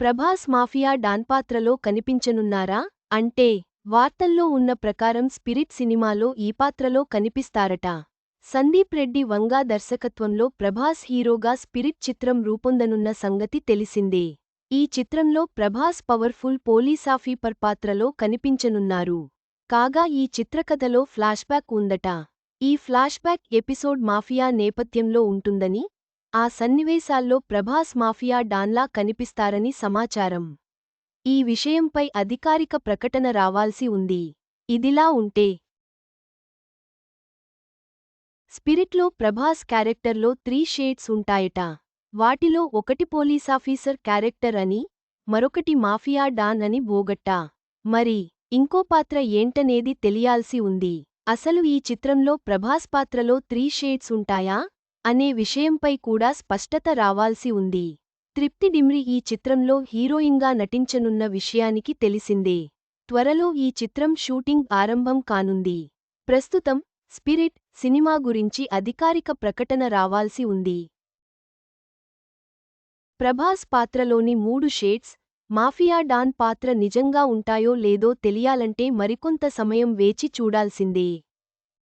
Prabhas mafia don పాత్రలో కనిపించనున్నారా? అంటే వార్తల్లో ఉన్న ప్రకారం స్పిరిట్ సినిమాలో ఈ పాత్రలో కనిపిస్తారట. సందీప్ రెడ్డి వంగా దర్శకత్వంలో ప్రభాస్ హీరోగా స్పిరిట్ చిత్రం రూపొందనున్న సంగతి తెలిసిందే. ఈ చిత్రంలో ప్రభాస్ పవర్ఫుల్ పోలీసాఫీపర్ పాత్రలో కనిపించనున్నారు. కాగా ఈ చిత్రకథలో ఫ్లాష్బ్యాక్ ఉందట. ఈ ఫ్లాష్బ్యాక్ ఎపిసోడ్ మాఫియా నేపథ్యంలో ఉంటుందని ఆ సన్నివేశాల్లో ప్రభాస్ మాఫియా డాన్లా కనిపిస్తారని సమాచారం. ఈ విషయంపై అధికారిక ప్రకటన రావాల్సి ఉంది. ఇదిలా ఉంటే స్పిరిట్లో ప్రభాస్ క్యారెక్టర్లో త్రీ షేడ్స్ ఉంటాయట. వాటిలో ఒకటి పోలీసాఫీసర్ క్యారెక్టర్ అని మరొకటి మాఫియా డాన్ అని బోగట్టా. మరి ఇంకో పాత్ర ఏంటనేది తెలియాల్సి ఉంది. అసలు ఈ చిత్రంలో ప్రభాస్ పాత్రలో త్రీ షేడ్స్ ఉంటాయా? అనే విషయంపై కూడా స్పష్టత రావాల్సి ఉంది. తృప్తి డిమ్రి ఈ చిత్రంలో హీరోయిన్గా నటించనున్న విషయానికి తెలిసిందే. త్వరలో ఈ చిత్రం షూటింగ్ ఆరంభం కానుంది. ప్రస్తుతం స్పిరిట్ సినిమా గురించి అధికారిక ప్రకటన రావాల్సి ఉంది. ప్రభాస్ పాత్రలోని మూడు షేడ్స్ మాఫియా డాన్ పాత్ర నిజంగా ఉంటాయో లేదో తెలియాలంటే మరికొంత సమయం వేచి చూడాల్సిందే.